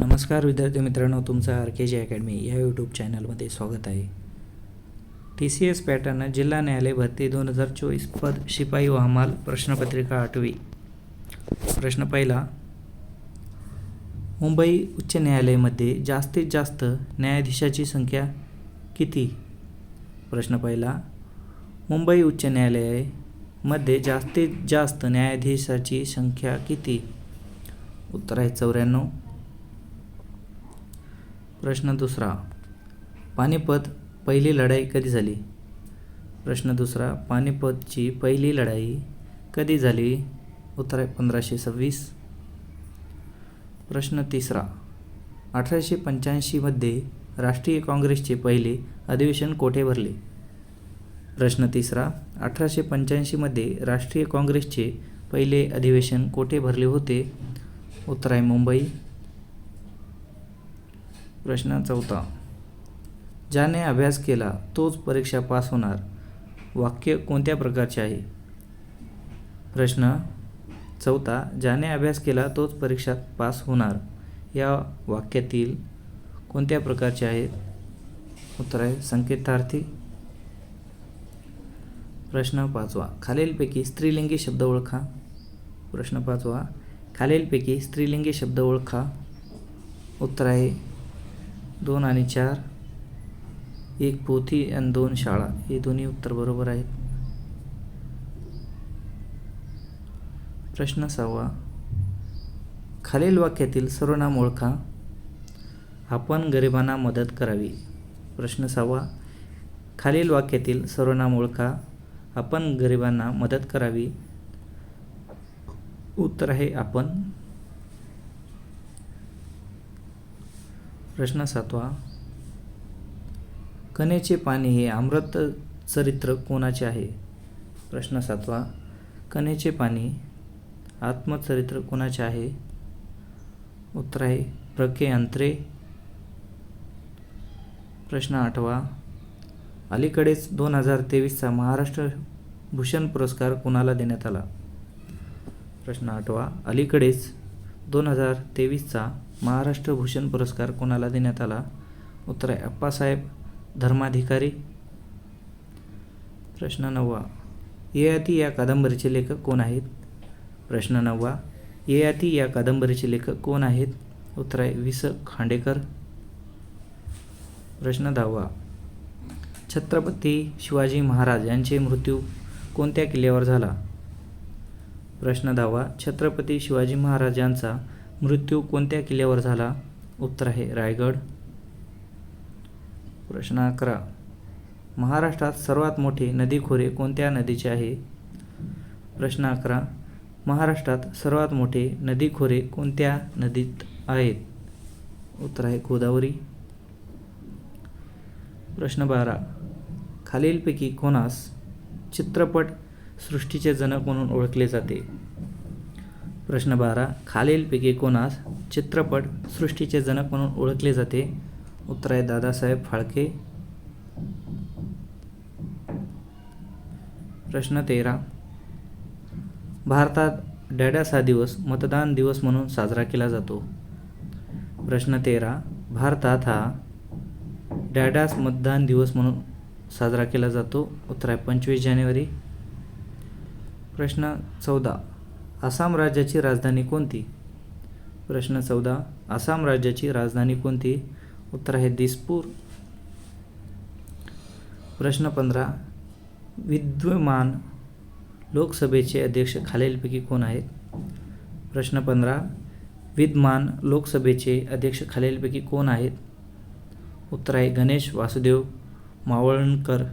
नमस्कार विद्यार्थी मित्रांनो तुमचं आर के जी अकॅडमी या यूट्यूब चॅनलमध्ये स्वागत आहे. टी सी एस पॅटर्न जिल्हा न्यायालय भरती दोन हजार चोवीस पद शिपाई व हमाल प्रश्नपत्रिका आठवी. प्रश्न पहिला मुंबई उच्च न्यायालयामध्ये जास्तीत जास्त न्यायाधीशाची संख्या किती? प्रश्न पहिला मुंबई उच्च न्यायालयामध्ये जास्तीत जास्त न्यायाधीशाची संख्या किती? उत्तर आहे चौऱ्याण्णव. प्रश्न दुसरा पानिपत पहिली लढाई कधी झाली? प्रश्न दुसरा पानिपतची पहिली लढाई कधी झाली? उत्तर आहे पंधराशे सव्वीस. प्रश्न तिसरा अठराशे पंच्याऐंशीमध्ये राष्ट्रीय काँग्रेसचे पहिले अधिवेशन कोठे भरले? प्रश्न तिसरा अठराशे पंच्याऐंशीमध्ये राष्ट्रीय काँग्रेसचे पहिले अधिवेशन कोठे भरले होते? उत्तर आहे मुंबई. प्रश्न चौथा. ज्याने अभ्यास केला तोच परीक्षा पास होणार. वाक्य कोणत्या प्रकारचे आहे? प्रश्न चौथा. ज्याने अभ्यास केला तोच परीक्षा पास होणार. या वाक्यातील कोणत्या प्रकारचे आहेत? उत्तर आहे संकेतार्थी. प्रश्न पाचवा. खालीलपैकी स्त्रीलिंगी शब्द ओळखा. प्रश्न पाचवा. खालीलपैकी स्त्रीलिंगी शब्द ओळखा. उत्तर आहे दोन आणि चार एक पोथी आणि दोन शाळा. हे दोन्ही उत्तर बरोबर आहेत. प्रश्न सहावा. खालील वाक्यातील सर्वनाम ओळखा. आपण गरिबांना मदत करावी. प्रश्न सहावा. खालील वाक्यातील सर्वनाम ओळखा. आपण गरिबांना मदत करावी. उत्तर आहे आपण. प्रश्न सातवा कनेचे पाणी हे अमृत चरित्र कोणाचे आहे? प्रश्न सातवा कनेचे पाणी आत्मचरित्र कोणाचे आहे? उत्तर आहे प्रके अंत्रे. प्रश्न आठवा अलीकडेच दोन हजार तेवीसचा महाराष्ट्र भूषण पुरस्कार कोणाला देण्यात आला? प्रश्न आठवा अलीकडेच दोन हजार तेवीसचा महाराष्ट्र भूषण पुरस्कार कोणाला देण्यात आला? उत्तर आहे अप्पासाहेब धर्माधिकारी. प्रश्न नववा ययाती या कादंबरीचे लेखक कोण आहेत? प्रश्न नववा ययाती या कादंबरीचे लेखक कोण आहेत? उत्तर आहे वि स खांडेकर. प्रश्न दहावा छत्रपती शिवाजी महाराज यांचे मृत्यू कोणत्या किल्ल्यावर झाला? प्रश्न दहावा छत्रपती शिवाजी महाराज यांचा मृत्यू कोणत्या किल्ल्यावर झाला? उत्तर आहे रायगड. प्रश्न अकरा. महाराष्ट्रात सर्वात मोठे नदीखोरे कोणत्या नदीचे आहे? प्रश्न अकरा. महाराष्ट्रात सर्वात मोठे नदीखोरे कोणत्या नदीत आहेत? उत्तर आहे गोदावरी. प्रश्न बारा. खालीलपैकी कोणास चित्रपट सृष्टीचे जनक म्हणून ओळखले जाते? प्रश्न बारा खालीलपैकी कोणास चित्रपट सृष्टीचे जनक म्हणून ओळखले जाते? उत्तर आहे दादासाहेब फाळके. प्रश्न तेरा भारतात डॅडास हा दिवस मतदान दिवस म्हणून साजरा केला जातो. प्रश्न तेरा भारतात हा डॅडास मतदान दिवस म्हणून साजरा केला जातो. उत्तर आहे पंचवीस जानेवारी. प्रश्न चौदा आसाम राज्याची राजधानी कोणती? प्रश्न चौदा. आसाम राज्याची राजधानी कोणती? उत्तर आहे दिसपूर. प्रश्न पंधरा. विद्यमान लोकसभेचे अध्यक्ष खालीलपैकी कोण आहेत? प्रश्न पंधरा. विद्यमान लोकसभेचे अध्यक्ष खालीलपैकी कोण आहेत? उत्तर आहे गणेश वासुदेव मावळणकर.